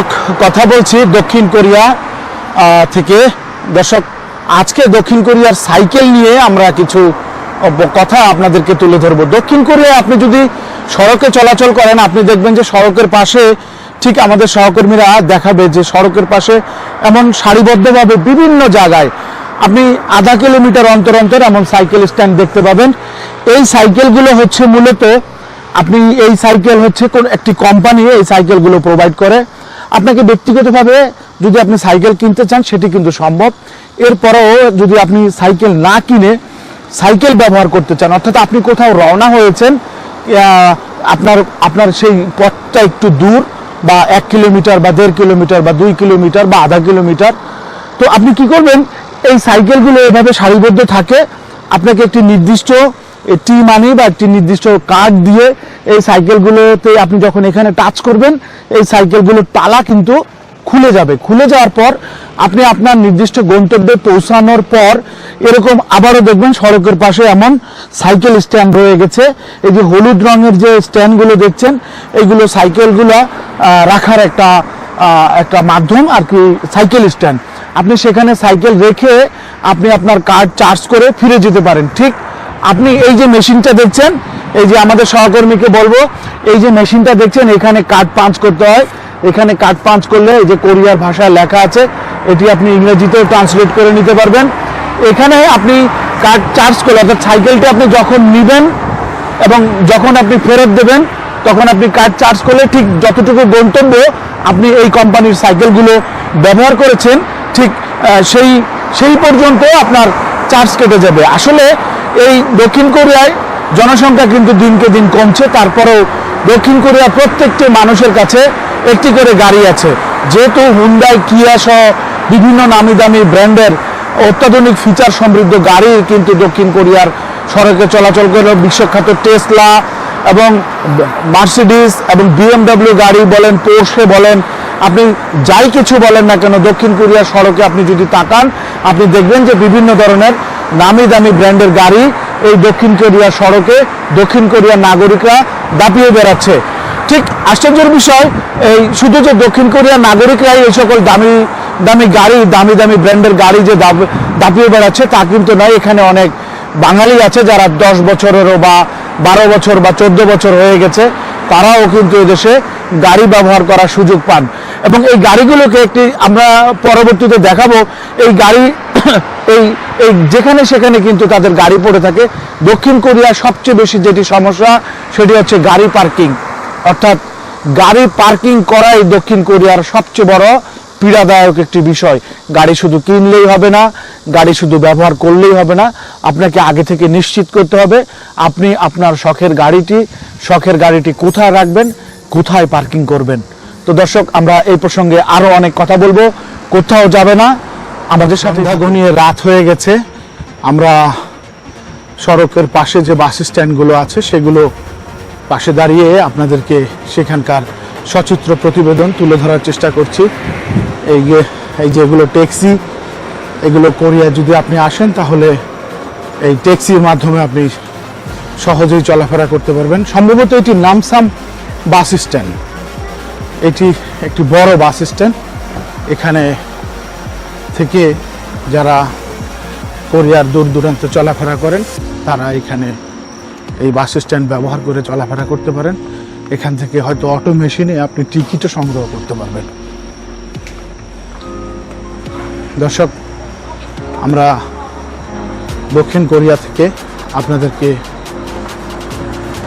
দর্শক, কথা বলছি দক্ষিণ কোরিয়া থেকে। দর্শক, আজকে দক্ষিণ কোরিয়ার সাইকেল নিয়ে আমরা কিছু কথা আপনাদেরকে তুলে ধরবো। দক্ষিণ কোরিয়ায় আপনি যদি সড়কে চলাচল করেন, আপনি দেখবেন যে সড়কের পাশে ঠিক আমাদের সহকর্মীরা দেখাবে যে সড়কের পাশে এমন সারিবদ্ধভাবে বিভিন্ন জায়গায় আপনি আধা কিলোমিটার অন্তর অন্তর এমন সাইকেল স্ট্যান্ড দেখতে পাবেন। এই সাইকেলগুলো হচ্ছে মূলত, আপনি এই সাইকেল হচ্ছে কোন একটি কোম্পানি, এই সাইকেলগুলো প্রোভাইড করে। আপনাকে ব্যক্তিগতভাবে যদি আপনি সাইকেল কিনতে চান, সেটি কিন্তু সম্ভব। এরপরেও যদি আপনি সাইকেল না কিনে সাইকেল ব্যবহার করতে চান, অর্থাৎ আপনি কোথাও রওনা হয়েছেন আপনার আপনার সেই পথটা একটু দূর, বা এক কিলোমিটার, বা দেড় কিলোমিটার, বা দুই কিলোমিটার, বা আধা কিলোমিটার, তো আপনি কি করবেন, এই সাইকেলগুলো এভাবে সারিবদ্ধ থাকে। আপনাকে একটি নির্দিষ্ট টি মানি বা একটি নির্দিষ্ট কার্ড দিয়ে এই সাইকেলগুলোতে আপনি যখন এখানে টাচ করবেন, এই সাইকেলগুলোর তালা কিন্তু খুলে যাবে। খুলে যাওয়ার পর আপনি আপনার নির্দিষ্ট গন্তব্যে পৌঁছানোর পর এরকম আবারও দেখবেন সড়কের পাশে এমন সাইকেল স্ট্যান্ড রয়ে গেছে। এই যে হলুদ রঙের যে স্ট্যান্ডগুলো দেখছেন এইগুলো সাইকেলগুলো রাখার একটা একটা মাধ্যম আর কি সাইকেল স্ট্যান্ড। আপনি সেখানে সাইকেল রেখে আপনি আপনার কার্ড চার্জ করে ফিরে যেতে পারেন। ঠিক আপনি এই যে মেশিনটা দেখছেন, এই যে আমাদের সহকর্মীকে বলব, এই যে মেশিনটা দেখছেন, এখানে কার্ড পাঞ্চ করতে হয়। এখানে কার্ড পাঞ্চ করলে এই যে কোরিয়ার ভাষায় লেখা আছে, এটি আপনি ইংরেজিতেও ট্রান্সলেট করে নিতে পারবেন। এখানে আপনি কার্ড চার্জ করলে অর্থাৎ সাইকেলটা আপনি যখন নেবেন এবং যখন আপনি ফেরত দেবেন, তখন আপনি কার্ড চার্জ করলে ঠিক যতটুকু গন্তব্য আপনি এই কোম্পানির সাইকেলগুলো ব্যবহার করেছেন, ঠিক সেই সেই পর্যন্ত আপনার চার্জ কেটে যাবে। আসলে এই দক্ষিণ কোরিয়ায় জনসংখ্যা কিন্তু দিনকে দিন কমছে, তারপরেও দক্ষিণ কোরিয়ার প্রত্যেকটি মানুষের কাছে একটি করে গাড়ি আছে। যেহেতু হুন্ডাই কিয়া সহ বিভিন্ন নামি দামি ব্র্যান্ডের অত্যাধুনিক ফিচার সমৃদ্ধ গাড়ি কিন্তু দক্ষিণ কোরিয়ার সড়কে চলাচল করে, বিশ্বখ্যাত টেসলা এবং মার্সিডিস এবং বিএমডব্লিউ গাড়ি বলেন পোর্শে বলেন, আপনি যাই কিছু বলেন না কেন, দক্ষিণ কোরিয়ার সড়কে আপনি যদি তাকান, আপনি দেখবেন যে বিভিন্ন ধরনের নামি দামি ব্র্যান্ডের গাড়ি এই দক্ষিণ কোরিয়ার সড়কে, দক্ষিণ কোরিয়ার নাগরিকরা দাপিয়ে বেড়াচ্ছে। ঠিক আশ্চর্যের বিষয়, এই শুধু যে দক্ষিণ কোরিয়ার নাগরিকরাই এই সকল দামি দামি গাড়ি, দামি দামি ব্র্যান্ডের গাড়ি যে দাপ- দাপিয়ে বেড়াচ্ছে, তা কিন্তু নয়। এখানে অনেক বাঙালি আছে যারা দশ বছরেরও বা বারো বছর বা চোদ্দ বছর হয়ে গেছে, তারাও কিন্তু এদেশে গাড়ি ব্যবহার করার সুযোগ পান। এবং এই গাড়িগুলোকে একটি আমরা পরবর্তীতে দেখাবো। এই গাড়ি, এই এই যেখানে সেখানে কিন্তু তাদের গাড়ি পড়ে থাকে। দক্ষিণ কোরিয়ার সবচেয়ে বেশি যেটি সমস্যা, সেটি হচ্ছে গাড়ি পার্কিং। অর্থাৎ গাড়ি পার্কিং করাই দক্ষিণ কোরিয়ার সবচেয়ে বড় পীড়াদায়ক একটি বিষয়। গাড়ি শুধু কিনলেই হবে না, গাড়ি শুধু ব্যবহার করলেই হবে না। আপনাকে আগে থেকে নিশ্চিত করতে হবে, আপনি আপনার শখের গাড়িটি শখের গাড়িটি কোথায় রাখবেন, কোথায় পার্কিং করবেন। তো দর্শক, আমরা এই প্রসঙ্গে আরও অনেক কথা বলব। কোথাও যাবে না। আমাদের সাথে ঘনিয়ে রাত হয়ে গেছে। আমরা সড়কের পাশে যে বাস স্ট্যান্ডগুলো আছে, সেগুলো পাশে দাঁড়িয়ে আপনাদেরকে সেখানকার সচিত্র প্রতিবেদন তুলে ধরার চেষ্টা করছি। এই যে, এই যেগুলো ট্যাক্সি, এগুলো কোরিয়া যদি আপনি আসেন, তাহলে এই ট্যাক্সির মাধ্যমে আপনি সহজেই চলাফেরা করতে পারবেন। সম্ভবত এটি নামসাম বাস স্ট্যান্ড। এটি একটি বড় বাস স্ট্যান্ড। এখানে থেকে যারা কোরিয়ার দূর দূরান্তে চলাফেরা করেন, তারা এখানে এই বাস স্ট্যান্ড ব্যবহার করে চলাফেরা করতে পারেন। এখান থেকে হয়তো অটো মেশিনে আপনি টিকিটও সংগ্রহ করতে পারবেন। দর্শক, আমরা দক্ষিণ কোরিয়া থেকে আপনাদেরকে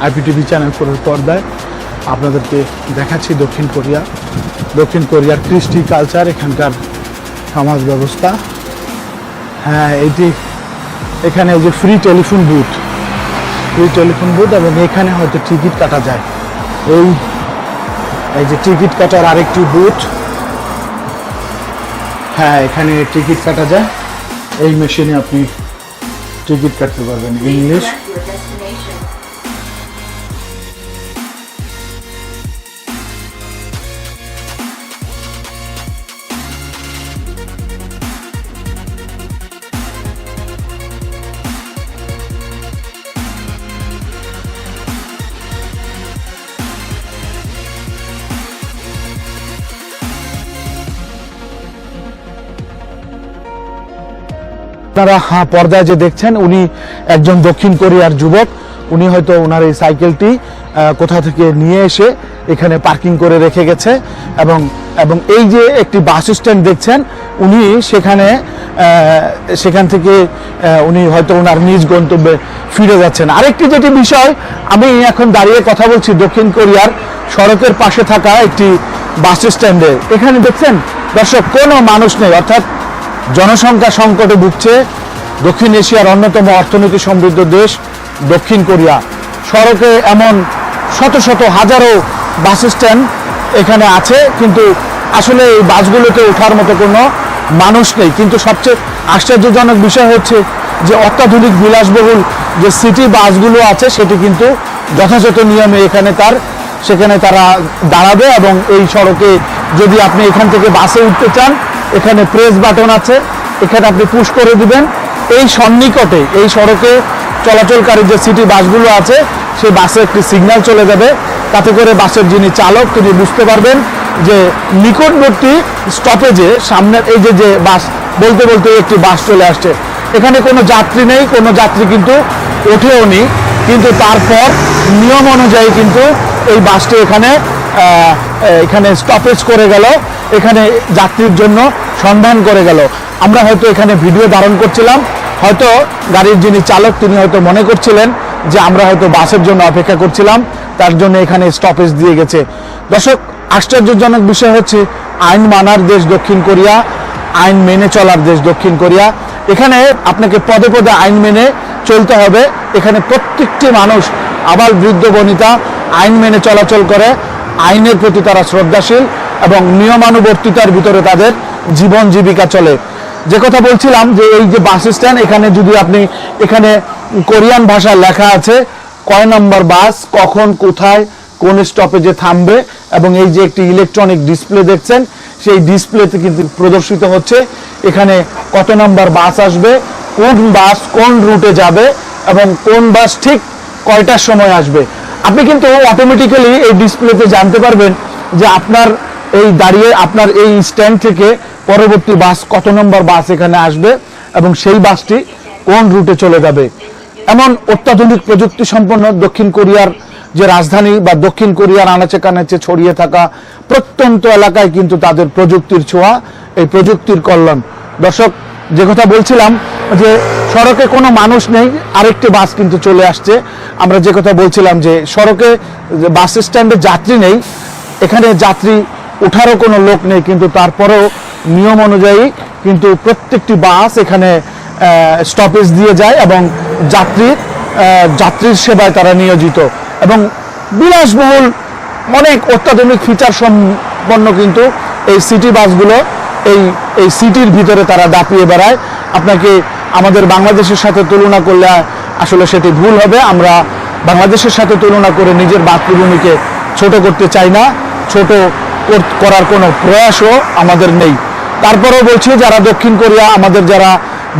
আইপিটিভি চ্যানেল ফোরের পর্দায় আপনাদেরকে দেখাচ্ছি দক্ষিণ কোরিয়া। দক্ষিণ কোরিয়ার কৃষ্টি কালচার এখানকার সমাজ ব্যবস্থা। হ্যাঁ এটি এখানে এই যে free telephone booth free telephone booth এবং এখানে হয়তো টিকিট কাটা যায়। এই এই যে টিকিট কাটার আরেকটি বুথ হ্যাঁ এখানে টিকিট কাটা যায়। এই মেশিনে আপনি টিকিট কাটতে পারবেন। ইংলিশ আপনারা হ্যাঁ পর্দায় যে দেখছেন, উনি একজন দক্ষিণ কোরিয়ার যুবক। উনি হয়তো ওনার এই সাইকেলটি কোথা থেকে নিয়ে এসে এখানে পার্কিং করে রেখে গেছে। এবং এবং এই যে একটি বাস স্ট্যান্ড দেখছেন, উনি সেখানে সেখান থেকে উনি হয়তো ওনার নিজ গন্তব্যে ফিরে যাচ্ছেন। আরেকটি যেটি বিষয়, আমি এখন দাঁড়িয়ে কথা বলছি দক্ষিণ কোরিয়ার সড়কের পাশে থাকা একটি বাস স্ট্যান্ডে। এখানে দেখছেন, দর্শক, কোনো মানুষ নেই। অর্থাৎ জনসংখ্যা সংকটে ভুগছে দক্ষিণ এশিয়ার অন্যতম অর্থনীতি সমৃদ্ধ দেশ, দক্ষিণ কোরিয়া। সড়কে এমন শত শত হাজারো বাস স্ট্যান্ড এখানে আছে, কিন্তু আসলে এই বাসগুলোতে ওঠার মতো কোনো মানুষ নেই। কিন্তু সবচেয়ে আশ্চর্যজনক বিষয় হচ্ছে যে অত্যাধুনিক বিলাসবহুল যে সিটি বাসগুলো আছে, সেটি কিন্তু যথাযথ নিয়মে এখানে তার, সেখানে তারা দাঁড়াবে এবং এই সড়কে যদি আপনি এখান থেকে বাসে উঠতে চান এখানে প্রেস বাটন আছে, এখানে আপনি পুশ করে দিবেন। এই সন্নিকটে, এই সড়কে চলাচলকারী যে সিটি বাসগুলো আছে, সেই বাসে একটি সিগন্যাল চলে যাবে। তাতে করে বাসের যিনি চালক, তিনি বুঝতে পারবেন যে নিকটবর্তী স্টপেজে সামনের এই যে যে বাস, বলতে বলতে একটি বাস চলে আসছে। এখানে কোনো যাত্রী নেই, কোনো যাত্রী কিন্তু ওঠেও নি। কিন্তু তারপর নিয়ম অনুযায়ী কিন্তু এই বাসটি এখানে এখানে স্টপেজ করে গেল। এখানে যাত্রীর জন্য সন্ধান করে গেল। আমরা হয়তো এখানে ভিডিও ধারণ করছিলাম। হয়তো গাড়ির যিনি চালক, তিনি হয়তো মনে করছিলেন যে আমরা হয়তো বাসের জন্য অপেক্ষা করছিলাম। তার জন্য এখানে স্টপেজ দিয়ে গেছে। দর্শক, আশ্চর্যজনক বিষয় হচ্ছে, আইন মানার দেশ দক্ষিণ কোরিয়া, আইন মেনে চলার দেশ দক্ষিণ কোরিয়া। এখানে আপনাকে পদে পদে আইন মেনে চলতে হবে। এখানে প্রত্যেকটি মানুষ আবার বৃদ্ধ বনিতা আইন মেনে চলাচল করে। আইনের প্রতি তারা শ্রদ্ধাশীল। এবং নিয়মানুবর্তিতার ভিতরে তাদের জীবন জীবিকা চলে। যে কথা বলছিলাম যে এই যে বাস স্ট্যান্ড, এখানে যদি আপনি, এখানে কোরিয়ান ভাষায় লেখা আছে, কয় নম্বর বাস, কখন, কোথায়, কোন স্টপেজে থামবে, এবং এই যে একটি ইলেকট্রনিক ডিসপ্লে দেখছেন, সেই ডিসপ্লেতে কিন্তু প্রদর্শিত হচ্ছে এখানে কত নম্বর বাস আসবে, কোন বাস কোন রুটে যাবে, এবং কোন বাস ঠিক কয়টার সময় আসবে। আপনি কিন্তু অটোমেটিক্যালি এই ডিসপ্লেতে জানতে পারবেন যে আপনার এই দাঁড়িয়ে আপনার এই স্ট্যান্ড থেকে পরবর্তী বাস কত নম্বর বাস এখানে আসবে এবং সেই বাসটি কোন রুটে চলে যাবে? এমন অত্যাধুনিক প্রযুক্তি সম্পন্ন দক্ষিণ কোরিয়ার যে রাজধানী বা দক্ষিণ কোরিয়ার আনাচে কানাচে ছড়িয়ে থাকা প্রত্যন্ত এলাকায় কিন্তু তাদের প্রযুক্তির ছোঁয়া, এই প্রযুক্তির কল্যাণ। দর্শক, যে কথা বলছিলাম যে সড়কে কোনো মানুষ নেই, আরেকটি বাস কিন্তু চলে আসছে। আমরা যে কথা বলছিলাম যে সড়কে বাস স্ট্যান্ডে যাত্রী নেই, এখানে যাত্রী ওঠারও কোনো লোক নেই, কিন্তু তারপরেও নিয়ম অনুযায়ী কিন্তু প্রত্যেকটি বাস এখানে স্টপেজ দিয়ে যায় এবং যাত্রীর যাত্রীর সেবায় তারা নিয়োজিত। এবং বিলাসবহুল অনেক অত্যাধুনিক ফিচার সম্পন্ন কিন্তু এই সিটি বাসগুলো, এই এই সিটির ভিতরে তারা দাপিয়ে বেড়ায়। আপনাকে আমাদের বাংলাদেশের সাথে তুলনা করলে আসলে সেটি ভুল হবে। আমরা বাংলাদেশের সাথে তুলনা করে নিজের মাতৃভূমিকে ছোট করতে চাই না। ছোট করার কোনো প্রয়াসও আমাদের নেই। তারপরেও বলছি, যারা দক্ষিণ কোরিয়া, আমাদের যারা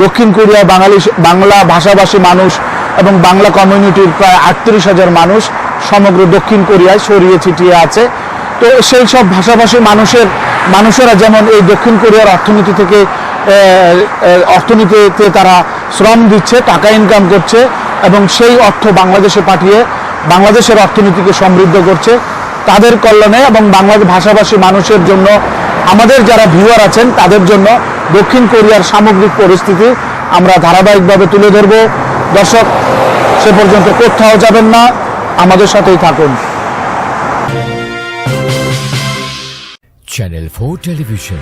দক্ষিণ কোরিয়া বাঙালি বাংলা ভাষাভাষী মানুষ এবং বাংলা কমিউনিটির প্রায় আটত্রিশ হাজার মানুষ সমগ্র দক্ষিণ কোরিয়ায় ছড়িয়ে ছিটিয়ে আছে। তো সেই সব ভাষাভাষী মানুষের, মানুষেরা যেমন এই দক্ষিণ কোরিয়ার অর্থনীতি থেকে অর্থনীতিতে তারা শ্রম দিচ্ছে, টাকা ইনকাম করছে এবং সেই অর্থ বাংলাদেশে পাঠিয়ে বাংলাদেশের অর্থনীতিকে সমৃদ্ধ করছে। তাদের কল্যাণে এবং বাংলাদেশ ভাষাভাষী মানুষের জন্য, আমাদের যারা ভিউয়ার আছেন, তাদের জন্য দক্ষিণ কোরিয়ার সামগ্রিক পরিস্থিতি আমরা ধারাবাহিকভাবে তুলে ধরব। দর্শক, সে পর্যন্ত কোথাও যাবেন না, আমাদের সাথেই থাকুন। Channel four television